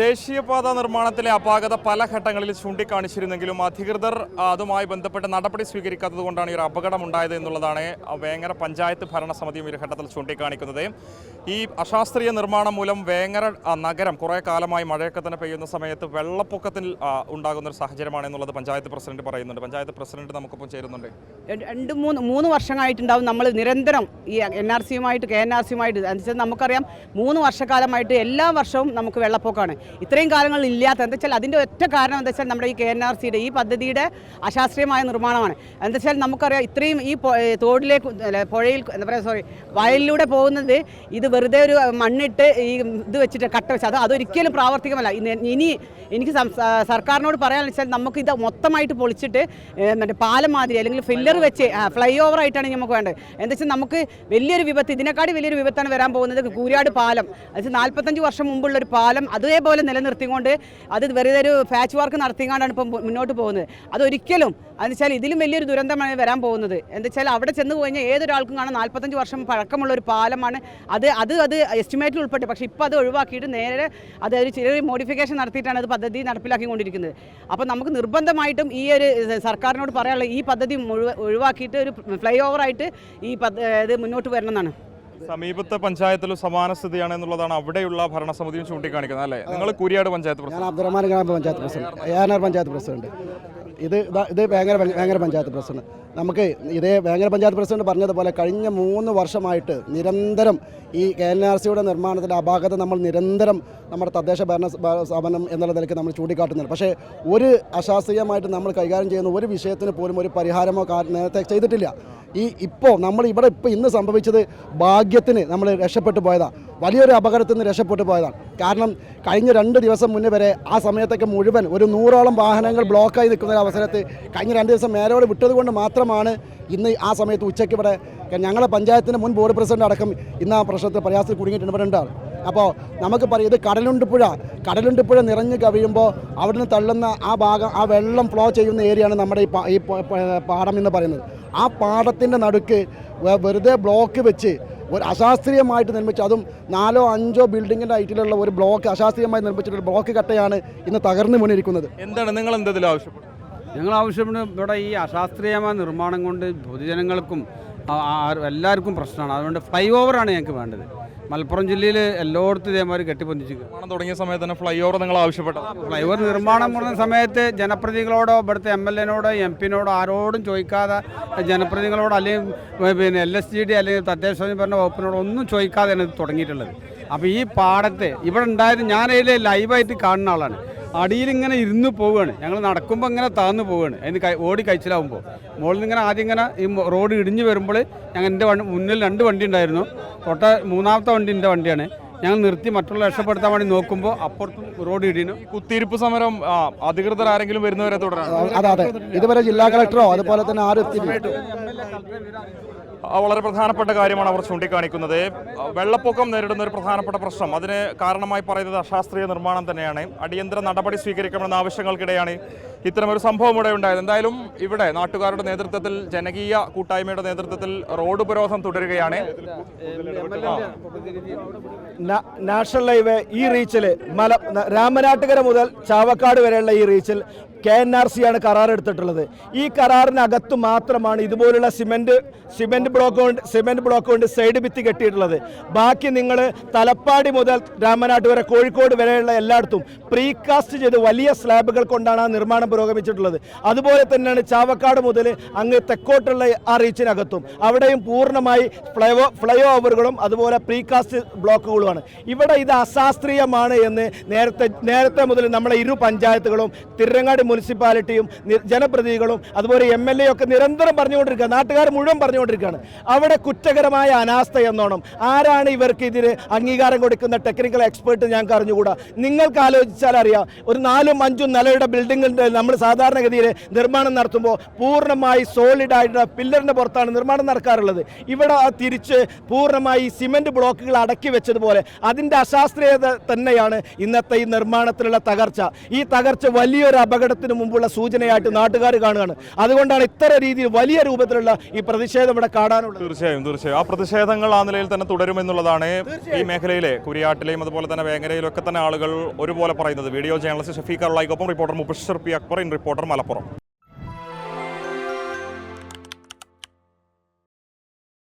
ദേശീയപാത നിർമ്മാണത്തിലെ അപാകത പല ഘട്ടങ്ങളിൽ ചൂണ്ടിക്കാണിച്ചിരുന്നെങ്കിലും അധികൃതർ അതുമായി ബന്ധപ്പെട്ട് നടപടി സ്വീകരിക്കാത്തത് കൊണ്ടാണ് ഈ ഒരു അപകടം ഉണ്ടായത് എന്നുള്ളതാണ് വേങ്ങര പഞ്ചായത്ത് ഭരണസമിതിയും ഒരു ഘട്ടത്തിൽ ചൂണ്ടിക്കാണിക്കുന്നത്. ഈ അശാസ്ത്രീയ നിർമ്മാണം മൂലം വേങ്ങര നഗരം കുറേ കാലമായി മഴയൊക്കെ തന്നെ പെയ്യുന്ന സമയത്ത് വെള്ളപ്പൊക്കത്തിൽ ഉണ്ടാകുന്ന ഒരു സാഹചര്യമാണ് എന്നുള്ളത് പഞ്ചായത്ത് പ്രസിഡന്റ് പറയുന്നുണ്ട്. പഞ്ചായത്ത് പ്രസിഡന്റ് നമുക്കൊപ്പം ചേരുന്നുണ്ട്. രണ്ട് മൂന്ന് മൂന്ന് വർഷമായിട്ടുണ്ടാവും നമ്മൾ നിരന്തരം ഈ എൻ ആർ സിയുമായിട്ട് കെ എൻ ആർ സിയുമായിട്ട്. നമുക്കറിയാം മൂന്ന് വർഷക്കാലമായിട്ട് എല്ലാ വർഷവും നമുക്ക് വെള്ളപ്പൊക്കമാണ്. ഇത്രയും കാലങ്ങളിൽ ഇല്ലാത്ത എന്താ വെച്ചാൽ അതിന്റെ ഒറ്റ കാരണം എന്താ വെച്ചാൽ നമ്മുടെ ഈ കെ എൻ ആർ സിയുടെ ഈ പദ്ധതിയുടെ അശാസ്ത്രീയമായ നിർമ്മാണമാണ്. എന്താ വെച്ചാൽ നമുക്കറിയാം ഇത്രയും ഈ തോടിലേക്ക് പുഴയിൽ എന്താ പറയുക സോറി വയലിലൂടെ പോകുന്നത് ഇത് വെറുതെ ഒരു മണ്ണിട്ട് ഈ ഇത് വെച്ചിട്ട് കട്ട വെച്ച് അത് അതൊരിക്കലും പ്രാവർത്തികമല്ല. ഇനി- എനിക്ക് സർക്കാരിനോട് പറയാന്ന് വെച്ചാൽ നമുക്ക് ഇത് മൊത്തമായിട്ട് പൊളിച്ചിട്ട് മറ്റേ പാലം മാതിരി അല്ലെങ്കിൽ ഫില്ലർ വെച്ച് ഫ്ലൈ ഓവർ ആയിട്ടാണ് നമുക്ക് വേണ്ടത്. എന്താ വെച്ചാൽ നമുക്ക് വലിയൊരു വിപത്ത് ഇതിനെക്കാട്ടി വലിയൊരു വിപത്താണ് വരാൻ പോകുന്നത് കൂരാട് പാലം. അത് നാൽപ്പത്തഞ്ച് വർഷം മുമ്പുള്ള ഒരു പാലം അതേപോലെ നിലനിർത്തിക്കൊണ്ട് അത് വെറുതെ ഒരു പാച്ച് വർക്ക് നടത്തിക്കൊണ്ടാണ് ഇപ്പം മുന്നോട്ട് പോകുന്നത്. അതൊരിക്കലും എന്ന് വെച്ചാൽ ഇതിലും വലിയൊരു ദുരന്തമാണ് വരാൻ പോകുന്നത്. എന്താ അവിടെ ചെന്ന് കഴിഞ്ഞാൽ ഏതൊരാൾക്കും കാണാൻ നാൽപ്പത്തഞ്ച് വർഷം പഴക്കമുള്ള ഒരു പാലമാണ്. അത് അത് അത് എസ്റ്റിമേറ്റിൽ ഉൾപ്പെട്ട് പക്ഷേ ഇപ്പോൾ അത് ഒഴിവാക്കിയിട്ട് നേരെ അത് ഒരു ചെറിയ മോഡിഫിക്കേഷൻ നടത്തിയിട്ടാണ് അത് പദ്ധതി നടപ്പിലാക്കിക്കൊണ്ടിരിക്കുന്നത്. അപ്പോൾ നമുക്ക് നിർബന്ധമായിട്ടും ഈ ഒരു സർക്കാരിനോട് പറയാനുള്ള ഈ പദ്ധതി മുഴുവൻ ഒഴിവാക്കിയിട്ട് ഒരു ഫ്ലൈ ഓവറായിട്ട് ഈ ഇത് മുന്നോട്ട് വരണം എന്നാണ് സമീപത്തെ പഞ്ചായത്തിലും സമാന സ്ഥിതിയാണ് എന്നുള്ളതാണ് അവിടെയുള്ള ഭരണസമിതിയും ചൂണ്ടിക്കാണിക്കുന്നത് അല്ലേ? നിങ്ങൾ കുരിയാട് പഞ്ചായത്ത് പ്രസിഡന്റ്. അബ്ദുറഹ്മാൻ ഗ്രാമപഞ്ചായത്ത് പ്രസിഡന്റ്. ഏനാർ പഞ്ചായത്ത് പ്രസിഡന്റ്. ഇത് ഇതാ- വേങ്ങര വേങ്ങര പഞ്ചായത്ത് പ്രസിഡന്റ്. നമുക്ക് ഇതേ വേങ്ങര പഞ്ചായത്ത് പ്രസിഡന്റ് പറഞ്ഞതുപോലെ കഴിഞ്ഞ മൂന്ന് വർഷമായിട്ട് നിരന്തരം ഈ കെ എൻ ആർ സിയുടെ നിർമ്മാണത്തിന്റെ അപാകത നമ്മൾ നിരന്തരം നമ്മുടെ തദ്ദേശ ഭരണ സ്ഥാപനം എന്നുള്ള നിലയ്ക്ക് നമ്മൾ ചൂണ്ടിക്കാട്ടുന്നുണ്ട്. പക്ഷേ ഒരു അശാസ്ത്രീയമായിട്ട് നമ്മൾ കൈകാര്യം ചെയ്യുന്ന ഒരു വിഷയത്തിന് പോലും ഒരു പരിഹാരമോ നേരത്തെ ചെയ്തിട്ടില്ല. ഈ ഇപ്പോൾ നമ്മൾ ഇവിടെ ഇപ്പോൾ ഇന്ന് സംഭവിച്ചത് ഭാഗ്യത്തിന് നമ്മൾ രക്ഷപ്പെട്ടു പോയതാണ് വലിയൊരു അപകടത്തിൽ നിന്ന് രക്ഷപ്പെട്ടു പോയതാണ്. കാരണം കഴിഞ്ഞ രണ്ട് ദിവസം മുന്നേ വരെ ആ സമയത്തൊക്കെ മുഴുവൻ ഒരു നൂറോളം വാഹനങ്ങൾ ബ്ലോക്കായി നിൽക്കുന്ന ഒരു അവസരത്തിൽ കഴിഞ്ഞ രണ്ട് ദിവസം മേലോട് വിട്ടത് കൊണ്ട് മാത്രമാണ് ഇന്ന് ആ സമയത്ത് ഉച്ചയ്ക്ക് ഇവിടെ ഞങ്ങളെ പഞ്ചായത്തിന്റെ മുൻ ബോർഡ് പ്രസിഡന്റ് അടക്കം ഇന്ന് ആ പ്രശ്നത്തിൽ പ്രയാസത്തിൽ കുടുങ്ങിയിട്ടുണ്ട്. ഉണ്ടാവും. അപ്പോൾ നമുക്ക് പറയും ഇത് കടലുണ്ട് പുഴ. കടലുണ്ട് പുഴ നിറഞ്ഞു കവിയുമ്പോൾ തള്ളുന്ന ആ ഭാഗം ആ വെള്ളം ഫ്ലോ ചെയ്യുന്ന ഏരിയയാണ് നമ്മുടെ ഈ ഈ പാടം എന്ന് പറയുന്നത്. ആ പാടത്തിന്റെ നടുക്ക് വെറുതെ ബ്ലോക്ക് വെച്ച് ഒരു അശാസ്ത്രീയമായിട്ട് നിർമ്മിച്ച അതും നാലോ അഞ്ചോ ബിൽഡിങ്ങിന്റെ ഹൈറ്റിലുള്ള ഒരു ബ്ലോക്ക് അശാസ്ത്രീയമായി നിർമ്മിച്ചിട്ടുള്ള ബ്ലോക്ക് കട്ടയാണ് ഇന്ന് തകർന്നു മുന്നിരിക്കുന്നത് എന്താണ് നിങ്ങൾ എന്തെങ്കിലും ആവശ്യപ്പെടുന്നത് ഞങ്ങൾ ആവശ്യപ്പെടുന്നത് ഇവിടെ ഈ അശാസ്ത്രീയമായ നിർമ്മാണം കൊണ്ട് പൊതുജനങ്ങൾക്കും എല്ലാവർക്കും പ്രശ്നമാണ്. അതുകൊണ്ട് ഫ്ലൈ ഓവറാണ് ഞങ്ങൾക്ക് വേണ്ടത്. മലപ്പുറം ജില്ലയിൽ എല്ലായിടത്തും ഇതേമാതിരി കെട്ടിപ്പൊന്നിച്ചിരിക്കും തുടങ്ങിയ സമയത്ത് തന്നെ ഫ്ലൈ ഓവർ നിങ്ങൾ ആവശ്യപ്പെട്ടത്? ഫ്ലൈ ഓവർ നിർമ്മാണം തുടങ്ങുന്ന സമയത്ത് ജനപ്രതിനിധികളോടോ ഇവിടുത്തെ എം എൽ എനോടോ എം പിനോടോ ആരോടും ചോദിക്കാതെ ജനപ്രതിനിധികളോട് അല്ലെങ്കിൽ പിന്നെ എൽ എസ് ജി ഡി അല്ലെങ്കിൽ തദ്ദേശ സ്വയംഭരണ വകുപ്പിനോട് ഒന്നും ചോദിക്കാതെയാണ് ഇത് തുടങ്ങിയിട്ടുള്ളത്. അപ്പോൾ ഈ പാടത്തെ ഇവിടെ ഉണ്ടായത് ഞാനതിൽ ലൈവായിട്ട് കാണുന്ന ആളാണ്. അടിയിൽ ഇങ്ങനെ ഇരുന്ന് പോവുകയാണ്. ഞങ്ങൾ നടക്കുമ്പോൾ ഇങ്ങനെ താന്ന് പോവുകയാണ്. അതിന് കൈ ഓടി കഴിച്ചിലാവുമ്പോൾ മുകളിൽ നിന്ന് ഇങ്ങനെ ആദ്യം ഇങ്ങനെ ഈ റോഡ് ഇടിഞ്ഞ് വരുമ്പോൾ ഞങ്ങൾ എന്റെ വണ്ടി മുന്നിൽ രണ്ട് വണ്ടി ഉണ്ടായിരുന്നു. തൊട്ട മൂന്നാമത്തെ വണ്ടി എന്റെ വണ്ടിയാണ്. ഞങ്ങൾ നിർത്തി മറ്റുള്ള രക്ഷപ്പെടുത്താൻ വേണ്ടി നോക്കുമ്പോൾ അപ്പുറത്തും റോഡ് ഇടിഞ്ഞു. കുത്തിയിരിപ്പ് സമരം അധികൃതർ ആരെങ്കിലും വരുന്നവരെ തുടരാം അതെ അതെ ഇതുവരെ ജില്ലാ കളക്ടറോ അതുപോലെ തന്നെ ആരും വളരെ പ്രധാനപ്പെട്ട കാര്യമാണ് അവർ ചൂണ്ടിക്കാണിക്കുന്നത്. വെള്ളപ്പൊക്കം നേരിടുന്ന ഒരു പ്രധാനപ്പെട്ട പ്രശ്നം. അതിന് കാരണമായി പറയുന്നത് അശാസ്ത്രീയ നിർമ്മാണം തന്നെയാണ്. അടിയന്തര നടപടി സ്വീകരിക്കണമെന്ന ആവശ്യങ്ങൾക്കിടെയാണ് ഇത്തരമൊരു സംഭവം ഇവിടെ ഉണ്ടായത്. എന്തായാലും ഇവിടെ നാട്ടുകാരുടെ നേതൃത്വത്തിൽ ജനകീയ കൂട്ടായ്മയുടെ നേതൃത്വത്തിൽ റോഡ് ഉപരോധം തുടരുകയാണ്. നാഷണൽ ഹൈവേ ഈ റീച്ചിൽ മല രാമനാട്ടുകര മുതൽ ചാവക്കാട് വരെയുള്ള ഈ റീച്ചിൽ കെ എൻ ആർ സി ആണ് കരാർ എടുത്തിട്ടുള്ളത്. ഈ കരാറിനകത്ത് മാത്രമാണ് ഇതുപോലുള്ള സിമെന്റ് സിമെന്റ് ബ്ലോക്ക് കൊണ്ട് സിമെന്റ് ബ്ലോക്ക് കൊണ്ട് സൈഡ് ഭിത്തി കെട്ടിയിട്ടുള്ളത്. ബാക്കി നിങ്ങൾ തലപ്പാടി മുതൽ രാമനാട്ട് വരെ കോഴിക്കോട് വരെയുള്ള എല്ലായിടത്തും പ്രീകാസ്റ്റ് ചെയ്ത് വലിയ സ്ലാബുകൾ കൊണ്ടാണ് ആ നിർമ്മാണം പുരോഗമിച്ചിട്ടുള്ളത്. അതുപോലെ തന്നെയാണ് ചാവക്കാട് മുതൽ അങ്ങ് തെക്കോട്ടുള്ള ആ റീച്ചിനകത്തും. അവിടെയും പൂർണമായി ഫ്ലൈവോ ഫ്ലൈ ഓവറുകളും അതുപോലെ പ്രീകാസ്റ്റ് ബ്ലോക്കുകളുമാണ്. ഇവിടെ ഇത് അശാസ്ത്രീയമാണ് എന്ന് നേരത്തെ നേരത്തെ മുതൽ നമ്മളെ ഇരു പഞ്ചായത്തുകളും തിരുരങ്ങാടി മുനിസിപ്പാലിറ്റിയും ജനപ്രതിനിധികളും അതുപോലെ എം എൽ എ ഒക്കെ നിരന്തരം പറഞ്ഞുകൊണ്ടിരിക്കുക നാട്ടുകാർ മുഴുവൻ പറഞ്ഞുകൊണ്ടിരിക്കുകയാണ്. അവിടെ കുറ്റകരമായ അനാസ്ഥ എന്നോണം. ആരാണ് ഇവർക്ക് ഇതിന് അംഗീകാരം കൊടുക്കുന്ന ടെക്നിക്കൽ എക്സ്പേർട്ട് ഞാൻ അറിഞ്ഞുകൂടാ? നിങ്ങൾക്ക് ആലോചിച്ചാൽ അറിയാം. ഒരു നാലും അഞ്ചും നിലയുടെ ബിൽഡിംഗിൽ നമ്മൾ സാധാരണഗതിയിൽ നിർമ്മാണം നടത്തുമ്പോൾ പൂർണമായി സോളിഡ് ആയിട്ടുള്ള പില്ലറിന്റെ പുറത്താണ് നിർമ്മാണം നടക്കാറുള്ളത്. ഇവിടെ തിരിച്ച് പൂർണമായി സിമെന്റ് ബ്ലോക്കുകൾ അടക്കി വെച്ചതുപോലെ അതിന്റെ അശാസ്ത്രീയത തന്നെയാണ് ഇന്നത്തെ ഈ നിർമ്മാണത്തിലുള്ള തകർച്ച. ഈ തകർച്ച വലിയൊരു അപകടത്തിൽ സമരത്തിന് മുമ്പുള്ള സൂചനയായിട്ട് നാട്ടുകാർ കാണുകയാണ്. അതുകൊണ്ടാണ് ഇത്ര രീതിയിൽ വലിയ രൂപത്തിലുള്ള ഈ പ്രതിഷേധം ഇവിടെ കാണാനുള്ളത്. തീർച്ചയായും തീർച്ചയായും. ആ പ്രതിഷേധങ്ങൾ ആ നിലയിൽ തന്നെ തുടരുമെന്നുള്ളതാണ് ഈ മേഖലയിലെ കുരിയാട്ടിലെയും അതുപോലെ തന്നെ വേങ്ങരയിലും ഒക്കെ തന്നെ ആളുകൾ ഒരുപോലെ പറയുന്നത്. Video journalist Shafeeq അള്ളായിക്കൊപ്പം reporter Mubashir P Akbar in reporter Malappuram.